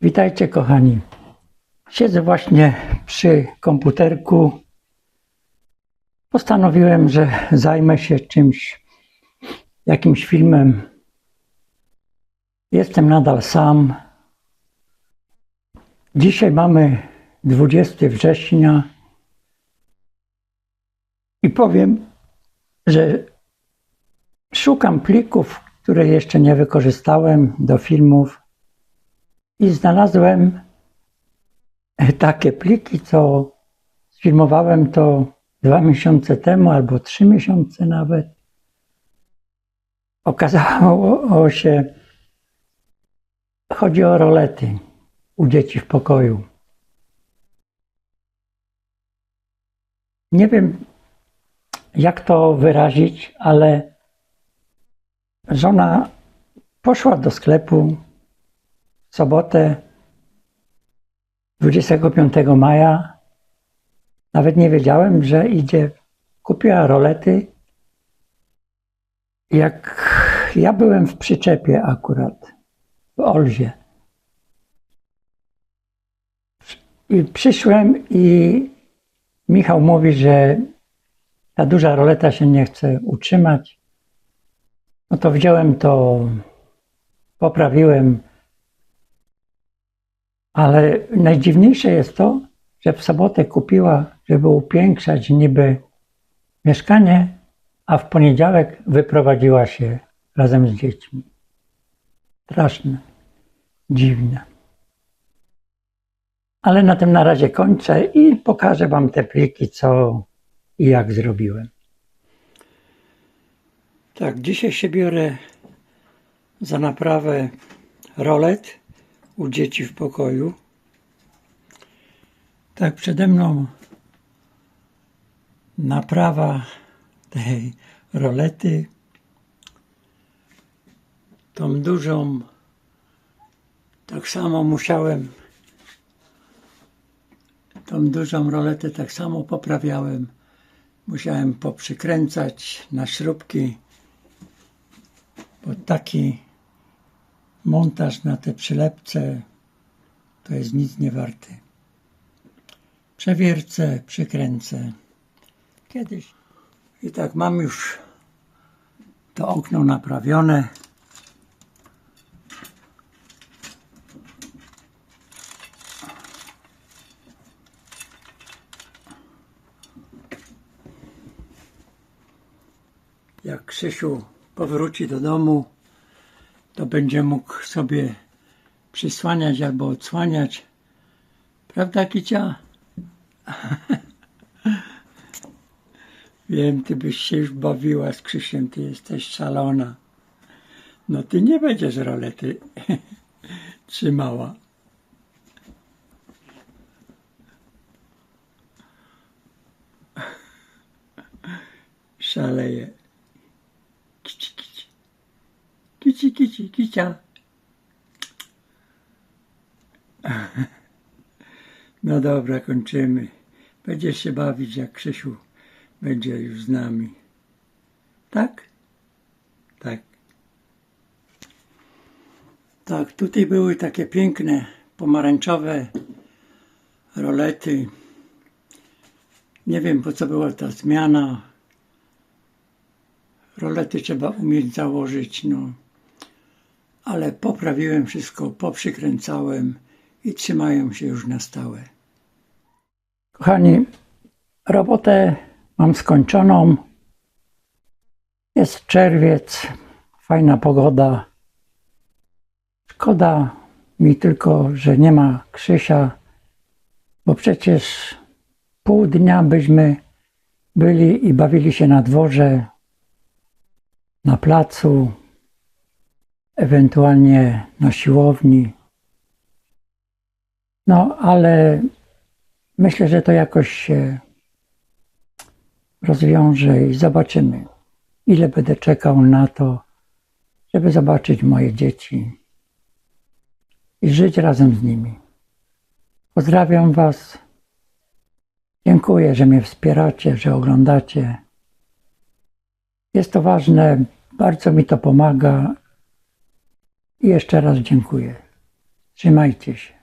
Witajcie kochani. Siedzę właśnie przy komputerku. Postanowiłem, że zajmę się czymś, jakimś filmem. Jestem nadal sam. Dzisiaj mamy 20 września i powiem, że szukam plików, które jeszcze nie wykorzystałem do filmów i znalazłem takie pliki, co sfilmowałem to dwa miesiące temu albo trzy miesiące nawet. Okazało się, chodzi o rolety u dzieci w pokoju. Nie wiem, jak to wyrazić, ale żona poszła do sklepu sobotę 25 maja. Nawet nie wiedziałem, że idzie. Kupiła rolety. Jak ja byłem w przyczepie akurat w Olzie. I przyszłem i Michał mówi, że ta duża roleta się nie chce utrzymać. No to wziąłem to, poprawiłem. Ale najdziwniejsze jest to, że w sobotę kupiła, żeby upiększać niby mieszkanie, a w poniedziałek wyprowadziła się razem z dziećmi. Straszne, dziwne. Ale na tym na razie kończę i pokażę Wam te pliki, co i jak zrobiłem. Tak, dzisiaj się biorę za naprawę rolet u dzieci w pokoju. Tak, przede mną naprawa tej rolety. Tą dużą tak samo musiałem tą dużą roletę tak samo poprawiałem. Musiałem poprzykręcać na śrubki, bo taki montaż na te przylepce to jest nic nie warty. Przewiercę, przykręcę. Kiedyś. I tak mam już to okno naprawione. Jak Krzysiu powróci do domu, to będzie mógł sobie przysłaniać albo odsłaniać. Prawda, Kicia? Wiem, ty byś się już bawiła z Krzysiem, ty jesteś szalona. No ty nie będziesz rolety trzymała. Szaleje. Kici, kici. Kici, kici, kicia. No dobra, kończymy. Będziesz się bawić, jak Krzysiu będzie już z nami. Tak? Tak. Tak, tutaj były takie piękne, pomarańczowe rolety. Nie wiem, po co była ta zmiana. Rolety trzeba umieć założyć, no. Ale poprawiłem wszystko, poprzykręcałem i trzymają się już na stałe. Kochani, robotę mam skończoną. Jest czerwiec, fajna pogoda. Szkoda mi tylko, że nie ma Krzysia, bo przecież pół dnia byśmy byli i bawili się na dworze, na placu, ewentualnie na siłowni. No, ale myślę, że to jakoś się rozwiąże i zobaczymy, ile będę czekał na to, żeby zobaczyć moje dzieci i żyć razem z nimi. Pozdrawiam Was. Dziękuję, że mnie wspieracie, że oglądacie. Jest to ważne, bardzo mi to pomaga i jeszcze raz dziękuję. Trzymajcie się.